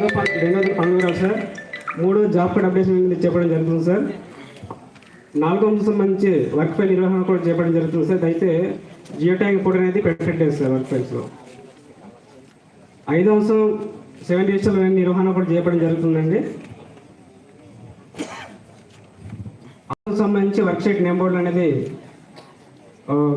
రెండు పండుగరావు పన్నెండు సార్. మూడు జాబ్ కార్డ్ అప్డేషన్ చెప్పడం జరుగుతుంది సార్. నాలుగో అంశం సంబంధించి వర్క్ ఫైల్ నిర్వహణ కూడా చేపడం జరుగుతుంది సార్. అయితే జియో ట్యాగ్ కోడ్ అనేది పెట్టలేదు సార్ వర్క్ ఫైల్స్లో ఐదో అంశం సెవెన్ డిజిటల్ నిర్వహణ కూడా చేపడం జరుగుతుందండి. సంబంధించి వర్క్ నేమ్ బోర్డు అనేది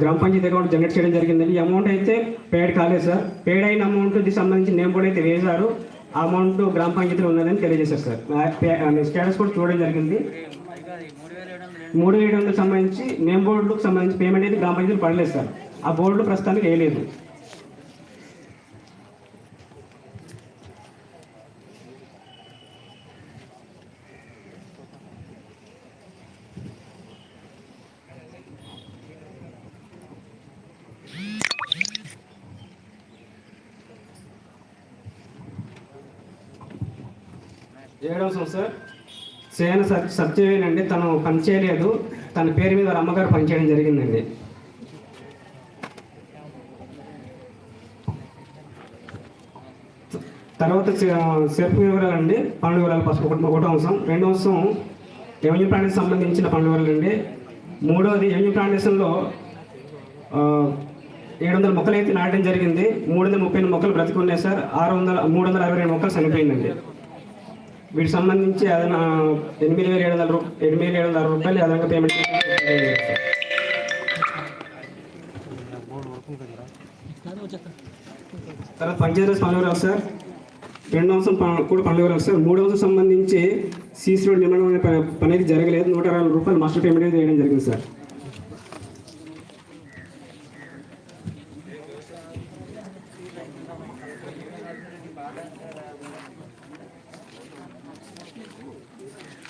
గ్రామ పంచాయతీ అకౌంట్ జనరేట్ చేయడం జరిగిందండి. అమౌంట్ అయితే పేడ్ కాలేదు సార్. పేడ్ అయిన అమౌంట్ సంబంధించి నేమ్ బోర్డు అయితే వేశారు. అమౌంట్ గ్రామ పంచాయతీలో ఉన్నదని తెలియజేశారు సార్. స్టేటస్ కూడా చూడడం జరిగింది. మూడు ఏడు వందలకు సంబంధించి నేమ్ బోర్డులకు సంబంధించి పేమెంట్ అయితే గ్రామ పంచాయతీలు పడలేదు సార్. ఆ బోర్డులు ప్రస్తుతానికి వేయలేదు. ఏడవ సంవత్సరం. సార్ సేన సత్ అండి. తను పనిచేయలేదు. తన పేరు మీద వాళ్ళ అమ్మగారు పనిచేయడం జరిగిందండి. తర్వాత సెర్పు వివరాలు అండి. పనుల వివరాలు ఫస్ట్ ఒకటో అంశం. రెండో అంశం రెవెన్యూ ప్లాంటేషన్ సంబంధించిన పనుల వివరాలు అండి. మూడవది రెవెన్యూ ప్లాంటేషన్లో ఏడు వందల మొక్కలు అయితే నాటడం జరిగింది. మూడు వందల ముప్పై మొక్కలు బ్రతికి ఉన్నాయి సార్. ఆరు వందల మూడు వందల అరవై రెండు మొక్కలు చనిపోయిందండి. వీటికి సంబంధించి అదన ఎనిమిది వేల ఏడు వందల రూ- ఎనిమిది వేల ఏడు వందల అరవై రూపాయలు అదనంగా పేమెంట్ తర్వాత పంచాయతీ పనులు సార్. రెండు అంశం కూడా పనులు సార్. మూడు అంశం సంబంధించి సీసీ రోడ్ నిర్మాణం అనే పని పని అయితే జరగలేదు. నూట అరవై రూపాయలు మాస్టర్ పేమెంట్ అయితే వేయడం జరిగింది సార్.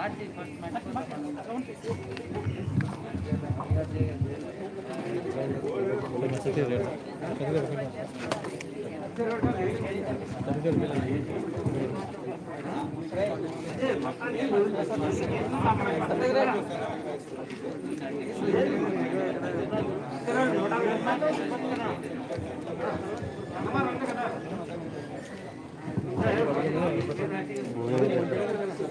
కదా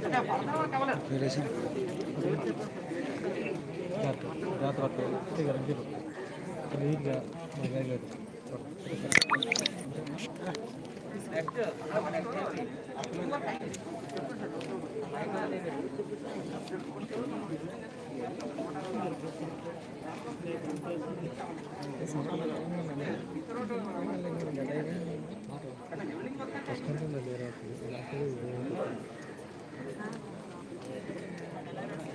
Gracias.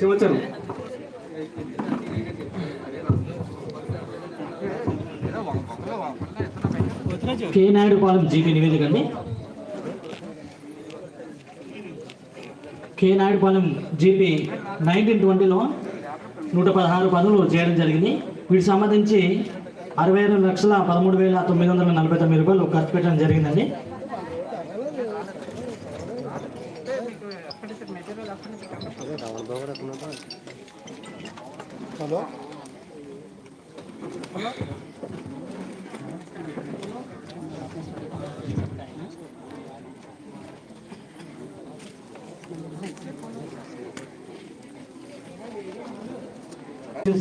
సంవత్సరం కే నాయుడుపాలెం జీపీ నివేదిక అండి కే నాయుడుపాలెం జీపీ నైన్టీన్ ట్వంటీలో నూట పదహారు పనులు చేయడం జరిగింది. వీటికి సంబంధించి అరవై రెండు లక్షల పదమూడు వేల తొమ్మిది వందల నలభై తొమ్మిది రూపాయలు ఖర్చు పెట్టడం జరిగిందండి. హలో?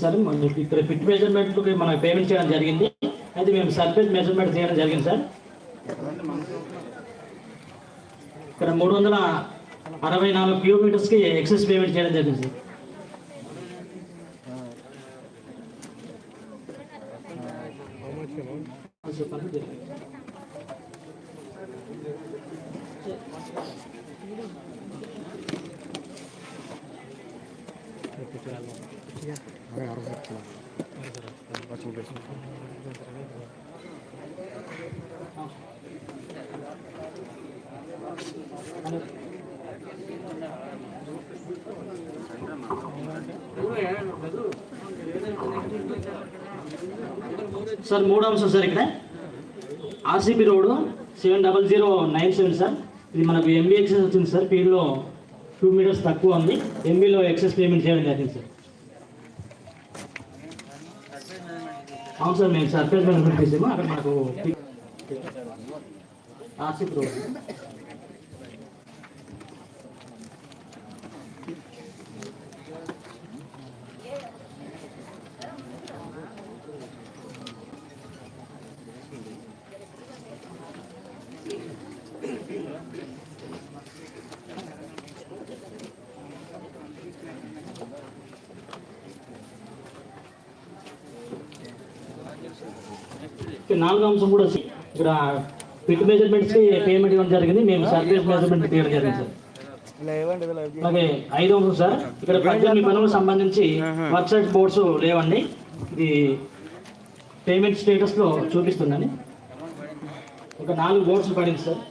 సార్ మనకి ఇక్కడ ఫిట్ మెజర్మెంట్కి మనం పేమెంట్ చేయడం జరిగింది. అయితే మేము సర్ఫేస్ మెజర్మెంట్ చేయడం జరిగింది సార్ ఇక్కడ మూడు వందల అరవై నాలుగు కిలోమీటర్స్కి ఎక్సెస్ పేమెంట్ చేయడం జరిగింది సార్ సార్ మూడు అంశం సార్ ఇక్కడ. RCB road seven double zero nine seven sir ఇది మనకు ఎంబీ ఎక్సెస్ వచ్చింది సార్ పీలో టూ మీటర్స్ తక్కువ ఉంది. ఎంబీలో ఎక్సెస్ పేమెంట్ చేయడం జరిగింది సార్ అవును సార్ మేము సర్ఫేస్ మేనేజ్మెంట్ చేసాము. అక్కడ మనకు ఆర్సీబీ రోడ్. నాలుగో అంశం కూడా వచ్చి ఇక్కడ ఫిట్ మెజర్మెంట్స్ పేమెంట్ ఇవ్వడం జరిగింది. మేము సర్ఫేస్ మెజర్మెంట్ తీయడం జరిగింది సార్. అలాగే ఐదో అంశం సార్. ఇక్కడ పద్దెనిమిది పనులకు సంబంధించి వర్క్సైట్ బోర్డ్స్ లేవండి. ఇది పేమెంట్ స్టేటస్లో చూపిస్తుందని. ఒక నాలుగు బోర్డ్స్ పడింది సార్.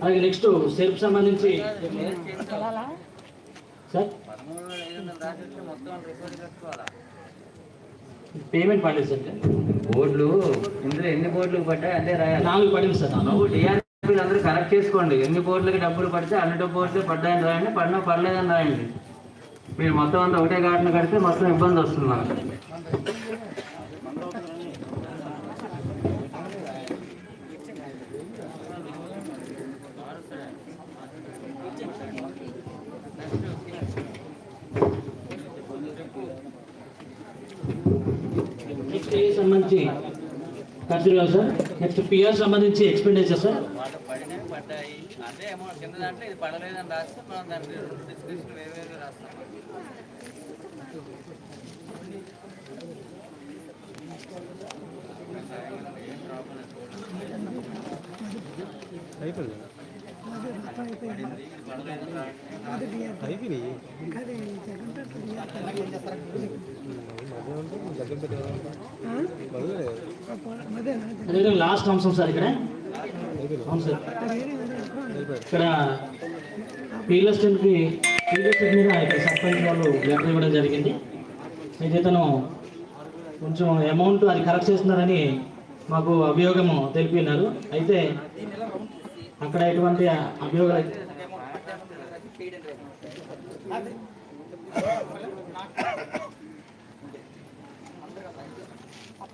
అలాగే నెక్స్ట్ సెల్ఫ్ సంబంధించి సార్. పేమెంట్ పడలేదు సార్. బోర్డులు ఇందులో ఎన్ని బోర్డులు పడ్డాయి అదే రాయాలి. నాలుగు పడింది సార్. నువ్వు అందరూ కరెక్ట్ చేసుకోండి. ఎన్ని బోర్డులకి డబ్బులు పడితే అన్ని బోర్డులు పడ్డాయని రాయండి పడినా పడలేదని రాయండి. మీరు మొత్తం అంతా ఒకటే గాడిన కడితే మొత్తం ఇబ్బంది వస్తుంది మనకు నెక్స్ట్ ఏ సంబంధించి కాదు సార్? నెక్స్ట్ పిఆర్ సంబంధించి ఎక్స్పెండిచర్ సార్? పడినవి పడ్డాయి. అదే అమౌంట్ కింద దాంట్లో ఇది పడలేదని రాస్తే మనం దానికి డిస్క్రిప్షన్ వేరే వేరే రాస్తాం. అయిపోయింది. అయిపోయినాయి లాస్ట్ అంశం సార్ ఇక్కడ అవును సార్ ఇక్కడ రియల్ ఎస్టేట్కి రియల్ ఎస్టేట్ మీద ఇక్కడ సర్పంచ్ వాళ్ళు లెటర్ ఇవ్వడం జరిగింది. అయితే తను కొంచెం అమౌంట్ అది కరెక్ట్ చేస్తున్నారని మాకు అభియోగం తెలిపినారు అయితే అక్కడ ఎటువంటి అభియోగాలు జరిగండి మరి ఆడిట్ అంతా ఏమో ఏం చేస్తారు?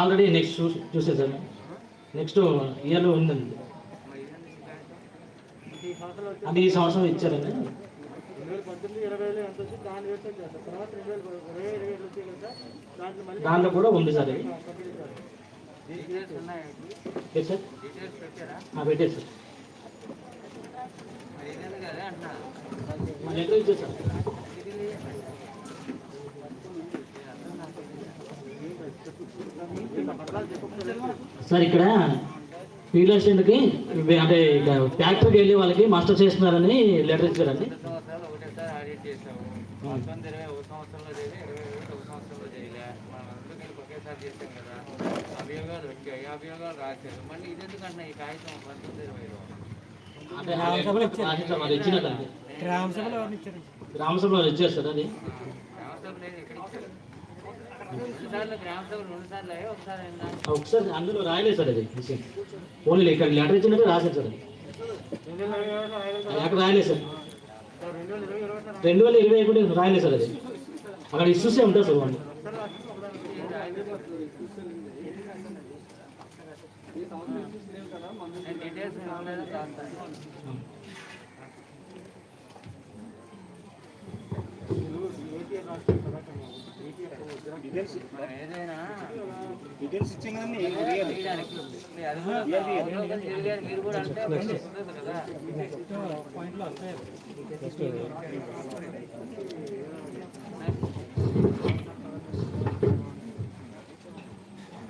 ఆల్రెడీ నెక్స్ట్ చూ చూసేసాను. నెక్స్ట్ ఇయర్లో ఉందండి. అది ఈ సంవత్సరం ఇచ్చారండి. దాంట్లో కూడా ఉంది సార్ ఇది. డీటెయిల్స్ ఉన్నాయి ఎస్ సార్ డీటెయిల్స్ సార్. మరి ఇదేంది కదా సార్ సార్ ఇక్కడ ఇవి అంటే ఫ్యాక్టరీకి వెళ్ళి వాళ్ళకి మాస్టర్ చేస్తున్నారని లెటర్ ఇచ్చారండి. అంటే రాసిస్తాం, అది ఇచ్చినట్టు రామసభలో ఇచ్చారు. సార్ అది ఒకసారి అందులో రాయలేదు సార్ అది ఓన్లీ ఇక్కడ లెటర్ ఇచ్చినట్టు రాశారు సార్ అది. అక్కడ రాయలేదు సార్. రెండు వేల ఇరవై ఒకటి రాయలేదు సార్ అది. అక్కడ ఇష్యూసే ఉంటుంది సార్ వాళ్ళు. డీటెయిల్స్ ఇవ్వలేదు రాస్తాను మనం ఏదైనా డీటెయిల్స్ ఇచ్చాం కానీ తీయడానికి అది కూడా అవలోకనం జరిగారు మీరు కూడా అంటే అప్పుడు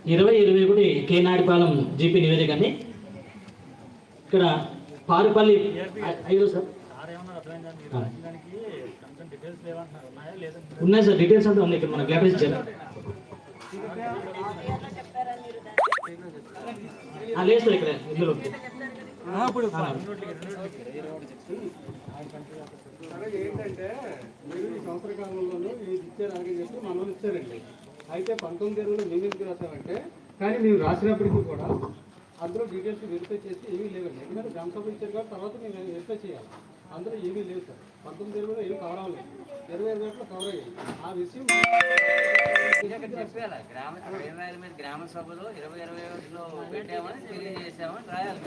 ఇరవై ఇరవై ఒకటి కేనాడిపాలెం జీపీ నివేదిక అండి ఇక్కడ పారుపల్లి ఐదు సార్? ఉన్నాయి సార్ డీటెయిల్స్ అంతా ఉన్నాయి ఇక్కడ మనకు లెటర్ ఇచ్చారు లేదు సార్ ఇక్కడ ఇందులో ఏంటంటే మీరు ఈ సంవత్సర కాలంలోనూ ఇది ఇచ్చారు అలాగే చెప్పి మనం ఇచ్చారండి. అయితే పంతొమ్మిది ఇరవైలో మేము ఎందుకు రాసామంటే కానీ మేము రాసినప్పటికీ కూడా అందులో డీటెయిల్స్ వెరిఫై చేసి ఏమీ లేవండి. ఎందుకంటే గ్రామ సభ ఇచ్చారు కాబట్టి తర్వాత మేము వెరిఫై చేయాలి. అందులో ఏమీ లేవు సార్. పంతొమ్మిది ఇరవైలో ఏమి కవర్ అవ్వలేదు. ఇరవై ఇరవై ఒకటిలో కవర్ అయ్యాయి. ఆ విషయం గ్రామ ఇరవై మీద గ్రామ సభలో ఇరవై ఇరవై ఒకటిలో పెట్టామని తెలియజేసామని రాయాలి.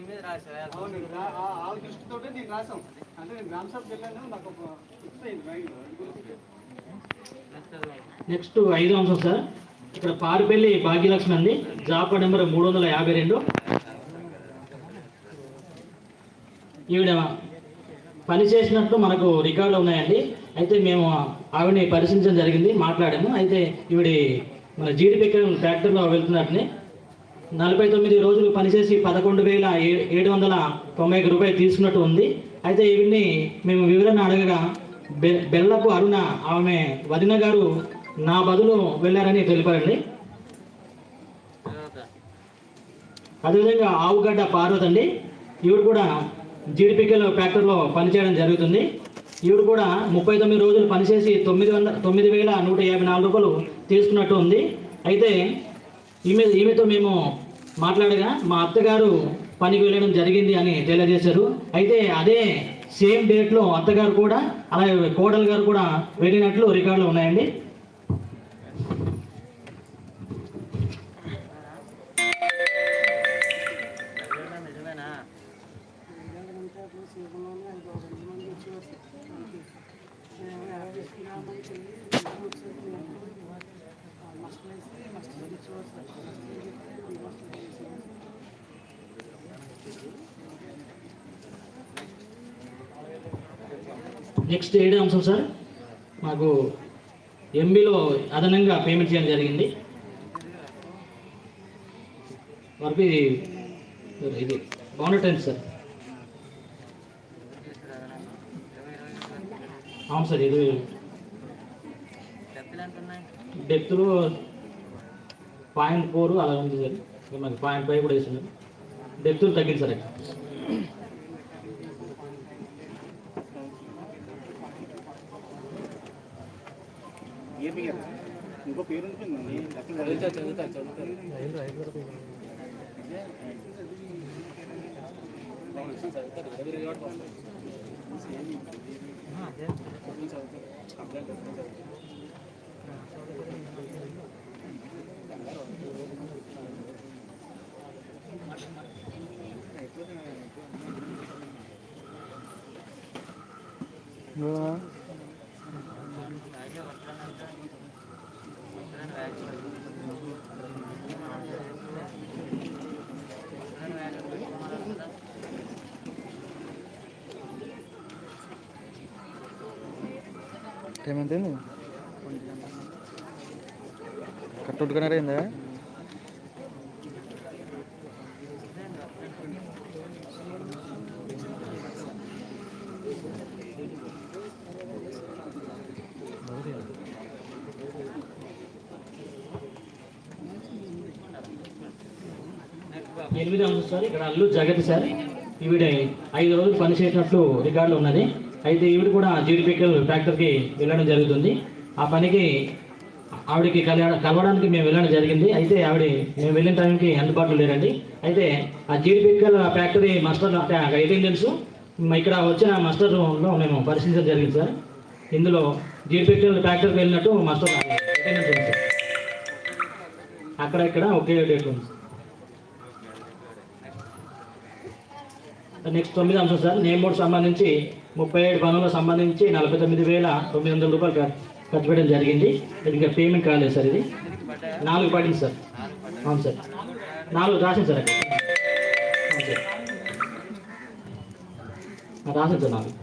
మీద రాసి ఆ- దృష్టితోటే అంటే నేను గ్రామ సభకి వెళ్ళాను నాకు ఒక ఫిక్స్ అయింది మైండ్లో ఇది గురించి. నెక్స్ట్ ఐదు అంశం సార్. ఇక్కడ పారుపల్లి భాగ్యలక్ష్మి అండి జాబ్ కార్డ్ నెంబర్ మూడు వందల యాభై రెండు. ఈవిడ పనిచేసినట్టు మనకు రికార్డులు ఉన్నాయండి. అయితే మేము ఆవిడని పరిశీలించడం జరిగింది మాట్లాడాము. అయితే ఈవిడ మన జీడిపిక్క ఫ్యాక్టరీలో వెళ్తున్నట్టుని నలభై తొమ్మిది రోజులు పనిచేసి పదకొండు వేల ఏ- ఏడు వందల తొంభై రూపాయలు తీసుకున్నట్టు ఉంది. అయితే ఈవిడ్ని మేము వివరణ అడగగా బె బెల్లపు అరుణ ఆమె వదిన గారు నా బదులు వెళ్ళారని తెలిపారండి. అదేవిధంగా ఆవుగడ్డ పార్వతండి. ఈవిడ కూడా జీడిపికల్ ఫ్యాక్టరీలో పనిచేయడం జరుగుతుంది. ఈవిడ కూడా ముప్పై తొమ్మిది రోజులు పనిచేసి తొమ్మిది వందల తొమ్మిది వేల నూట యాభై నాలుగు రూపాయలు తీసుకున్నట్టు ఉంది. అయితే ఈమె ఈమెతో మేము మాట్లాడగా మా అత్తగారు పనికి వెళ్ళడం జరిగింది అని తెలియజేశారు. అయితే అదే సేమ్ డేట్లో అత్తగారు కూడా అలాగే కోడలు గారు కూడా వెళ్ళినట్లు రికార్డులు ఉన్నాయండి. నెక్స్ట్ ఏడే అంశం సార్. మాకు ఎంబీలో అదనంగా పేమెంట్ చేయడం జరిగింది. వరకు ఇది ఇది టైం సార్. అవును సార్ ఇది డెప్త్లో పాయింట్ ఫోర్ అలా ఉంది సార్. మనకి పాయింట్ ఫైవ్ కూడా వేస్తున్నారు డెప్త్ తగ్గింది సార్ ఇక్కడ ఏపీ కదా ఇంకో పేరు ఉంటుంది చదువుతా చదువుతా చదువుతా. టైం ఏమైంది కట్టుకుంటున్నారా ఏందా ఎనిమిది అంశాలు సార్ ఇక్కడ అల్లు జగతి సార్. ఈవిడ ఐదు రోజులు పనిచేసినట్లు రికార్డులు ఉన్నది. అయితే ఈవిడ కూడా జీడిపికల్ ఫ్యాక్టరీకి వెళ్ళడం జరుగుతుంది. ఆ పనికి ఆవిడకి కల కలవడానికి మేము వెళ్ళడం జరిగింది. అయితే ఆవిడ మేము వెళ్ళిన టైంకి అందుబాటులో లేరండి. అయితే ఆ జీడిపిక్కల ఫ్యాక్టరీ మాస్టర్ అంటే అటెండెన్స్ ఇక్కడ వచ్చిన రూమ్లో మేము పరిశీలించడం జరిగింది సార్. ఇందులో జీడిపిక్కల ఫ్యాక్టరీకి వెళ్ళినట్టు మాస్టర్ అటెండెన్స్ ఉంది సార్. అక్కడ ఇక్కడ ఒకే డేట్ ఉంది నెక్స్ట్ తొమ్మిది అంశం సార్. నేమ్ బోర్డు సంబంధించి ముప్పై ఏడు పనులకు సంబంధించి నలభై తొమ్మిది వేల తొమ్మిది వందల రూపాయలు ఖర్చు పెట్టడం జరిగింది. ఇంకా పేమెంట్ కాలేదు సార్ ఇది. నాలుగు పడింది సార్. అవును సార్. నాలుగు రాసింది సార్ అక్కడ అవును సార్. రాసింది సార్ నాలుగు.